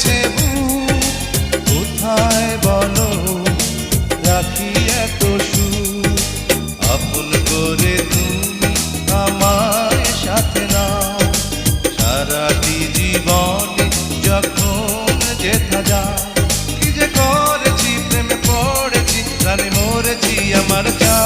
হয়েছে কোথায় বলো? রাখি এত আপন করে তুমি আমার সাথে না সারাটি জীবন যখন যেথা যা কি যে করেছি, প্রেমে পড়েছি, প্রাণে মরেছি, আমার চা